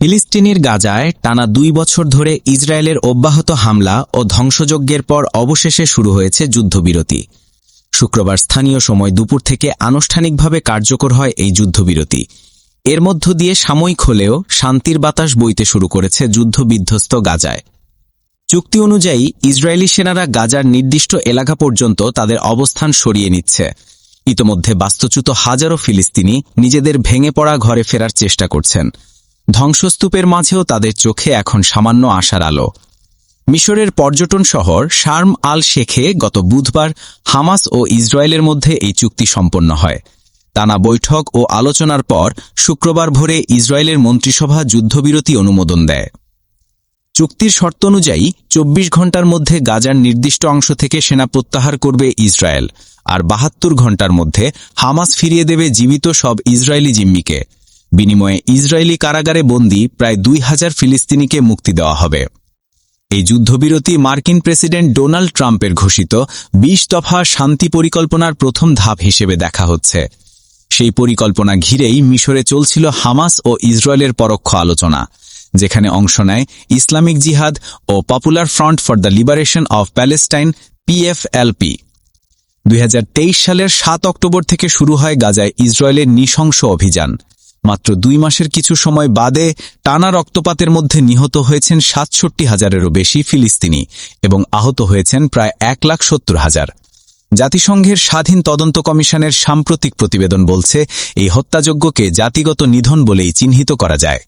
ফিলিস্তিনির গাজায় টানা দুই বছর ধরে ইসরায়েলের অব্যাহত হামলা ও ধ্বংসযজ্ঞের পর অবশেষে শুরু হয়েছে যুদ্ধবিরতি। শুক্রবার স্থানীয় সময় দুপুর থেকে আনুষ্ঠানিকভাবে কার্যকর হয় এই যুদ্ধবিরতি। এর মধ্য দিয়ে সাময়িক হলেও শান্তির বাতাস বইতে শুরু করেছে যুদ্ধবিধ্বস্ত গাজায়। চুক্তি অনুযায়ী ইসরায়েলি সেনারা গাজার নির্দিষ্ট এলাকা পর্যন্ত তাদের অবস্থান সরিয়ে নিচ্ছে। ইতোমধ্যে বাস্তুচ্যুত হাজারো ফিলিস্তিনি নিজেদের ভেঙে পড়া ঘরে ফেরার চেষ্টা করছেন। ধ্বংসস্তূপের মাঝেও তাদের চোখে এখন সামান্য আশার আলো। মিশরের পর্যটন শহর শার্ম আল শেখে গত বুধবার হামাস ও ইসরায়েলের মধ্যে এই চুক্তি সম্পন্ন হয়। টানা বৈঠক ও আলোচনার পর শুক্রবার ভোরে ইসরায়েলের মন্ত্রিসভা যুদ্ধবিরতি অনুমোদন দেয়। চুক্তির শর্ত অনুযায়ী চব্বিশ ঘণ্টার মধ্যে গাজার নির্দিষ্ট অংশ থেকে সেনা প্রত্যাহার করবে ইসরায়েল, আর বাহাত্তর ঘণ্টার মধ্যে হামাস ফিরিয়ে দেবে জীবিত সব ইসরায়েলি জিম্মিকে। বিনিময়ে ইসরায়েলি কারাগারে বন্দী প্রায় দুই হাজার ফিলিস্তিনিকে মুক্তি দেওয়া হবে। এই যুদ্ধবিরতি মার্কিন প্রেসিডেন্ট ডোনাল্ড ট্রাম্পের ঘোষিত বিশ দফা শান্তি পরিকল্পনার প্রথম ধাপ হিসেবে দেখা হচ্ছে। সেই পরিকল্পনা ঘিরেই মিশরে চলছিল হামাস ও ইসরায়েলের পরোক্ষ আলোচনা, যেখানে অংশ নেয় ইসলামিক জিহাদ ও Popular Front for the Liberation of Palestine, PFLP. দুই সালের সাত অক্টোবর থেকে শুরু হয় গাজায় ইসরায়েলের নৃশংস অভিযান। মাত্র দুই মাসের কিছু সময় বাদে টানা রক্তপাতের মধ্যে নিহত হয়েছেন সাতষট্টি হাজারেরও বেশি ফিলিস্তিনি এবং আহত হয়েছেন প্রায় এক লাখ সত্তর হাজার। জাতিসংঘের স্বাধীন তদন্ত কমিশনের সাম্প্রতিক প্রতিবেদন বলছে, এই হত্যাযজ্ঞকে জাতিগত নিধন বলেই চিহ্নিত করা যায়।